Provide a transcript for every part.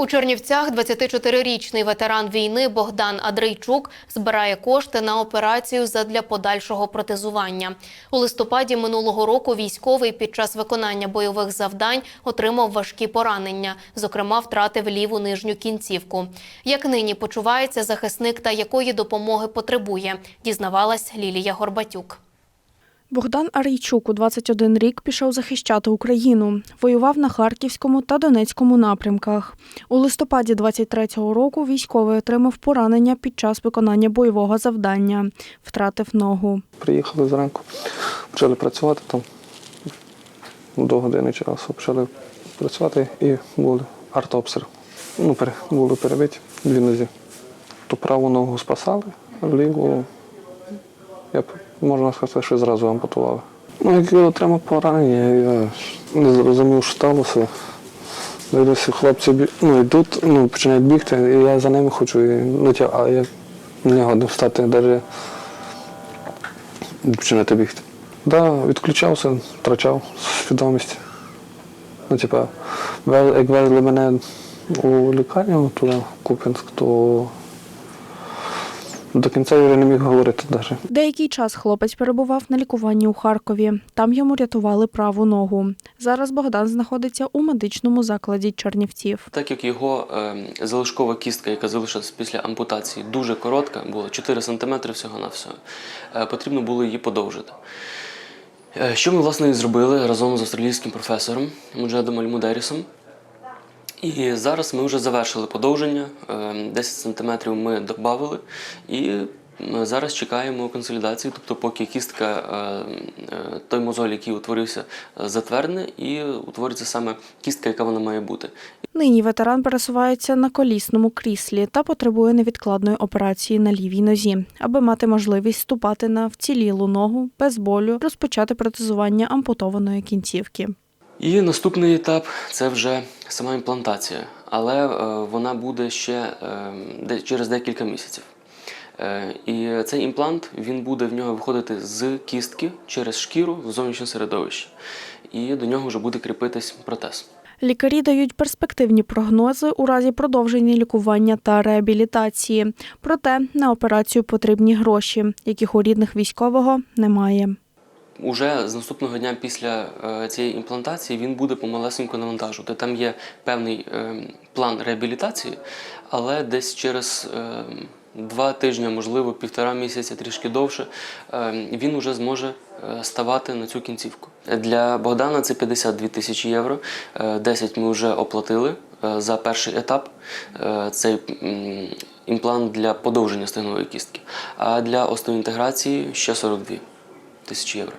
У Чернівцях 24-річний ветеран війни Богдан Адрейчук збирає кошти на операцію задля подальшого протезування. У листопаді минулого року військовий під час виконання бойових завдань отримав важкі поранення, зокрема, втратив ліву нижню кінцівку. Як нині почувається захисник та якої допомоги потребує, дізнавалась Лілія Горбатюк. Богдан Арійчук у 21 рік пішов захищати Україну. Воював на Харківському та Донецькому напрямках. У листопаді 23-го року військовий отримав поранення під час виконання бойового завдання. Втратив ногу. Приїхали зранку, почали працювати там. До години часу почали працювати і були артобстріл. Ну, були перебиті дві нозі. То праву ногу спасали, а ліву, я б, можна сказати, що зразу ампутували. Ну, як я отримав поранення, я не зрозумів, що сталося. Дивлюся, хлопці ну, йдуть, ну, починають бігти, і я за ними хочу, і, ну, тя- а я не годен встати навіть починати бігти. Да, відключався, втрачав свідомість. Ну, типа, як везли мене у лікарню туди, в Куп'янськ, то до кінця я вже не міг говорити навіть. Деякий час хлопець перебував на лікуванні у Харкові. Там йому рятували праву ногу. Зараз Богдан знаходиться у медичному закладі Чернівців. Так як його е, залишкова кістка, яка залишилась після ампутації, дуже коротка, була 4 см всього на всього, е, потрібно було її подовжити. Е, Що ми, власне, і зробили разом з австралійським професором Муджедом Альмудерісом. І зараз ми вже завершили подовження. е, 10 см ми додали. І зараз чекаємо консолідації, тобто поки кістка, е, е, той мозоль, який утворився, е, затвердне, і утвориться саме кістка, яка вона має бути. Нині ветеран пересувається на колісному кріслі та потребує невідкладної операції на лівій нозі, аби мати можливість ступати на вцілілу ногу без болю, розпочати протезування ампутованої кінцівки. І наступний етап це вже сама імплантація, але е, вона буде ще е, через декілька місяців. Е, І цей імплант він буде в нього виходити з кістки через шкіру в зовнішнє середовище. І до нього вже буде кріпитись протез. Лікарі дають перспективні прогнози у разі продовження лікування та реабілітації. Проте на операцію потрібні гроші, яких у рідних військового немає. Уже з наступного дня після е, цієї імплантації він буде помалесенько навантажувати. Там є певний е, план реабілітації, але десь через е, два тижні, можливо, півтора місяця, трішки довше, він вже зможе ставати на цю кінцівку. Для Богдана це 52 тисячі євро. Е, 10 ми вже оплатили за перший етап. Цей імплант для подовження стегнової кістки. А для остеоінтеграції ще 42 тисячі євро.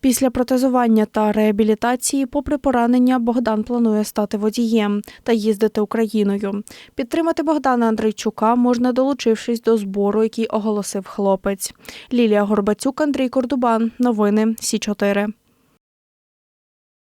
Після протезування та реабілітації, попри поранення, Богдан планує стати водієм та їздити Україною. Підтримати Богдана Андрійчука можна, долучившись до збору, який оголосив хлопець. Лілія Горбацюк, Андрій Кордубан. Новини Сі 4